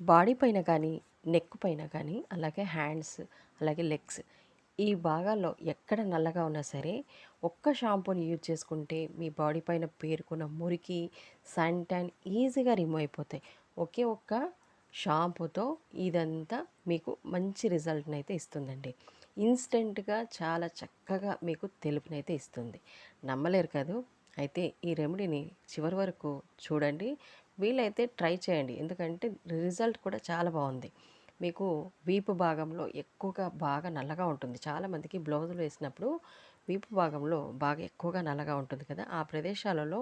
Body పైన కానీ neck పైన కానీ అలాగే హ్యాండ్స్ అలాగే లెగ్స్ ఈ భాగాల్లో ఎక్కడ నల్లగా ఉన్నా సరే ఒక్క షాంపూని యూజ్ చేసుకుంటే మీ బాడీ పైన పేరుకున్న మురికి సన్ ట్యాన్ ఈజీగా రిమూవ్ అయిపోతాయి. ఒకే ఒక్క షాంపూతో ఇదంతా మీకు మంచి రిజల్ట్ని అయితే ఇస్తుందండి. ఇన్స్టెంట్గా చాలా చక్కగా మీకు తెలుపునైతే ఇస్తుంది. నమ్మలేరు కాదు? అయితే ఈ రెమెడీని చివరి వరకు చూడండి. వీలైతే ట్రై చేయండి. ఎందుకంటే రిజల్ట్ కూడా చాలా బాగుంది. మీకు వీపు భాగంలో ఎక్కువగా బాగా నల్లగా ఉంటుంది. చాలామందికి బ్లౌజులు వేసినప్పుడు వీపు భాగంలో బాగా ఎక్కువగా నల్లగా ఉంటుంది కదా. ఆ ప్రదేశాలలో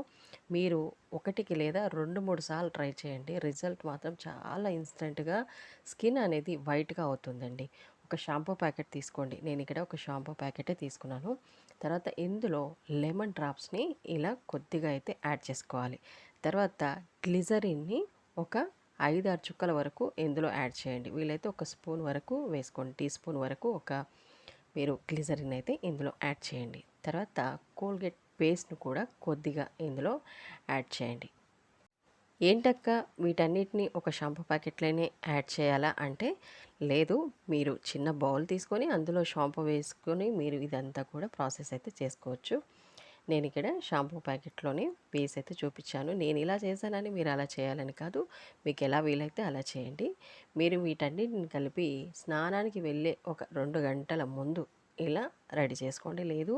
మీరు ఒకటికి లేదా రెండు మూడు సార్లు ట్రై చేయండి. రిజల్ట్ మాత్రం చాలా ఇన్స్టెంట్గా స్కిన్ అనేది వైట్గా అవుతుందండి. ఒక షాంపూ ప్యాకెట్ తీసుకోండి. నేను ఇక్కడ ఒక షాంపూ ప్యాకెటే తీసుకున్నాను. తర్వాత ఇందులో లెమన్ డ్రాప్స్ని ఇలా కొద్దిగా అయితే యాడ్ చేసుకోవాలి. తర్వాత గ్లిజరిన్ని ఒక ఐదు ఆరు చుక్కల వరకు ఇందులో యాడ్ చేయండి. వీలైతే ఒక స్పూన్ వరకు వేసుకోండి. టీ స్పూన్ వరకు ఒక మీరు గ్లిజరిన్ అయితే ఇందులో యాడ్ చేయండి. తర్వాత కోల్గేట్ పేస్ట్ను కూడా కొద్దిగా ఇందులో యాడ్ చేయండి. ఏంటక్క? వీటన్నిటిని ఒక షాంపూ ప్యాకెట్లోనే యాడ్ చేయాలా అంటే లేదు. మీరు చిన్న బౌల్ తీసుకొని అందులో షాంపూ వేసుకొని మీరు ఇదంతా కూడా ప్రాసెస్ అయితే చేసుకోవచ్చు. నేను ఇక్కడ షాంపూ ప్యాకెట్లోనే వేసి అయితే చూపించాను. నేను ఇలా చేశానని మీరు అలా చేయాలని కాదు. మీకు ఎలా వీలైతే అలా చేయండి. మీరు వీటన్నిటిని కలిపి స్నానానికి వెళ్ళే ఒక రెండు గంటల ముందు ఇలా రెడీ చేసుకోండి? లేదు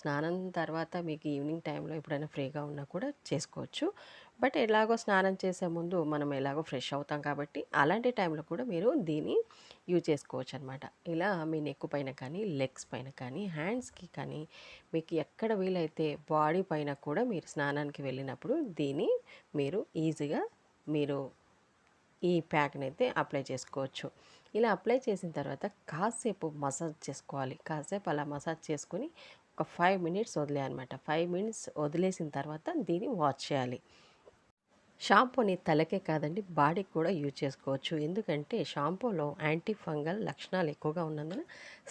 స్నానం తర్వాత మీకు ఈవినింగ్ టైంలో ఎప్పుడైనా ఫ్రీగా ఉన్నా కూడా చేసుకోవచ్చు. బట్ ఎలాగో స్నానం చేసే ముందు మనం ఎలాగో ఫ్రెష్ అవుతాం కాబట్టి అలాంటి టైంలో కూడా మీరు దీన్ని యూజ్ చేసుకోవచ్చు అనమాట ఇలా మీ నెక్ పైన కానీ లెగ్స్ పైన కానీ హ్యాండ్స్కి కానీ మీకు ఎక్కడ వీలైతే బాడీ పైన కూడా మీరు స్నానానికి వెళ్ళినప్పుడు దీన్ని మీరు ఈజీగా మీరు ఈ ప్యాక్ని అయితే అప్లై చేసుకోవచ్చు. ఇలా అప్లై చేసిన తర్వాత కాసేపు మసాజ్ చేసుకోవాలి. కాసేపు అలా మసాజ్ చేసుకొని ఒక ఫైవ్ మినిట్స్ వదిలేయనమాట. ఫైవ్ మినిట్స్ వదిలేసిన తర్వాత దీన్ని వాష్ చేయాలి. షాంపూని తలకే కాదండి బాడీకి కూడా యూజ్ చేసుకోవచ్చు. ఎందుకంటే షాంపూలో యాంటీ ఫంగల్ లక్షణాలు ఎక్కువగా ఉన్నందున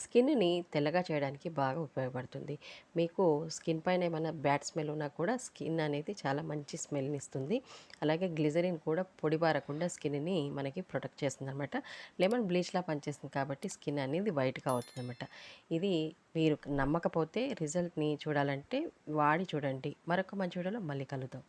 స్కిన్ని తెల్లగా చేయడానికి బాగా ఉపయోగపడుతుంది. మీకు స్కిన్ పైన ఏమైనా బ్యాడ్ స్మెల్ ఉన్నా కూడా స్కిన్ అనేది చాలా మంచి స్మెల్ని ఇస్తుంది. అలాగే గ్లిజరిన్ కూడా పొడిబారకుండా స్కిన్ని మనకి ప్రొటెక్ట్ చేస్తుంది అనమాట లెమన్ బ్లీచ్లా పనిచేస్తుంది కాబట్టి స్కిన్ అనేది వైట్గా అవుతుంది అనమాట ఇది మీరు నమ్మకపోతే రిజల్ట్ని చూడాలంటే వాడి చూడండి. మరొక మంచి వీడియోలో మళ్ళీ కలుద్దాం.